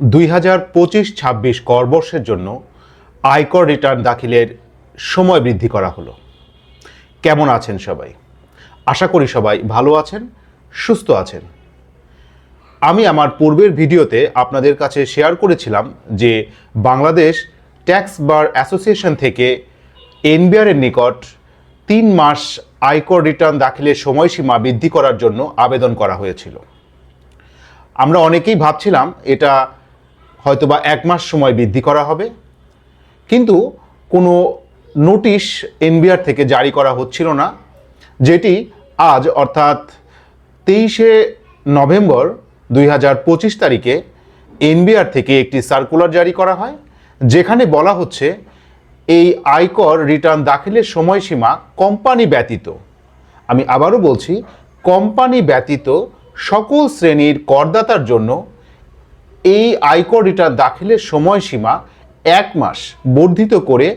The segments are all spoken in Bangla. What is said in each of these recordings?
দুই হাজার পঁচিশ ছাব্বিশ করবর্ষের জন্য আয়কর রিটার্ন দাখিলের সময় বৃদ্ধি করা হলো। কেমন আছেন সবাই? আশা করি সবাই ভালো আছেন, সুস্থ আছেন। আমি আমার পূর্বের ভিডিওতে আপনাদের কাছে শেয়ার করেছিলাম যে বাংলাদেশ ট্যাক্স বার অ্যাসোসিয়েশন থেকে এনবিআরের নিকট তিন মাস আয়কর রিটার্ন দাখিলের সময়সীমা বৃদ্ধি করার জন্য আবেদন করা হয়েছিল। আমরা অনেকেই ভাবছিলাম এটা হয়তোবা এক মাস সময় বৃদ্ধি করা হবে। কিন্তু কোনো নোটিশ এনবিআর থেকে জারি করা হচ্ছিল না, যেটি আজ অর্থাৎ তেইশে নভেম্বর দুই হাজার পঁচিশ তারিখে এনবিআর থেকে একটি সার্কুলার জারি করা হয়, যেখানে বলা হচ্ছে এই আয়কর রিটার্ন দাখিলের সময়সীমা কোম্পানি ব্যতীত, আমি আবারও বলছি, কোম্পানি ব্যতীত সকল শ্রেণির করদাতার জন্য এই আয়কর রিটার্ন দাখিলের সময়সীমা এক মাস বর্ধিত করে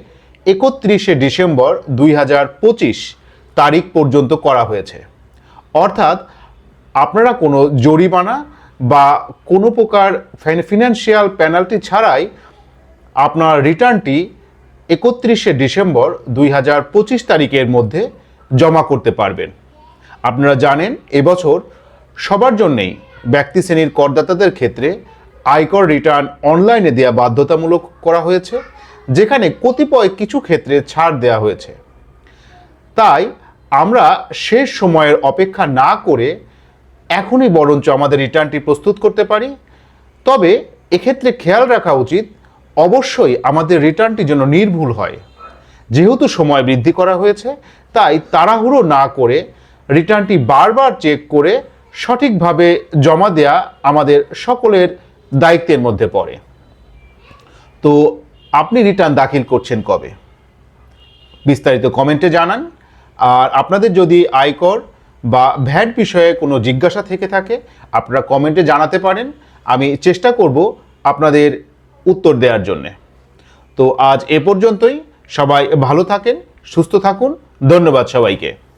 একত্রিশে ডিসেম্বর দুই হাজার পঁচিশ তারিখ পর্যন্ত করা হয়েছে। অর্থাৎ আপনারা কোনো জরিমানা বা কোনো প্রকার ফিনান্সিয়াল পেনাল্টি ছাড়াই আপনার রিটার্নটি একত্রিশে ডিসেম্বর দুই হাজার পঁচিশ তারিখের মধ্যে জমা করতে পারবেন। আপনারা জানেন, এবছর সবার জন্যেই ব্যক্তি শ্রেণির করদাতাদের ক্ষেত্রে আয়কর রিটার্ন অনলাইনে দেওয়া বাধ্যতামূলক করা হয়েছে, যেখানে কতিপয় কিছু ক্ষেত্রে ছাড় দেওয়া হয়েছে। তাই আমরা শেষ সময়ের অপেক্ষা না করে এখনই বরঞ্চ আমাদের রিটার্নটি প্রস্তুত করতে পারি। তবে এক্ষেত্রে খেয়াল রাখা উচিত, অবশ্যই আমাদের রিটার্নটি যেন নির্ভুল হয়। যেহেতু সময় বৃদ্ধি করা হয়েছে, তাই তাড়াহুড়ো না করে রিটার্নটি বারবার চেক করে সঠিকভাবে জমা দেয়া আমাদের সকলের দায়িত্বের মধ্যে পড়ে। তো আপনি রিটার্ন দাখিল করছেন কবে? বিস্তারিত কমেন্টে জানান। আর আপনাদের যদি আয়কর বা ভ্যাট বিষয়ে কোনো জিজ্ঞাসা থেকে থাকে, আপনারা কমেন্টে জানাতে পারেন। আমি চেষ্টা করব আপনাদের উত্তর দেওয়ার জন্যে। তো আজ এ পর্যন্তই। সবাই ভালো থাকেন, সুস্থ থাকুন। ধন্যবাদ সবাইকে।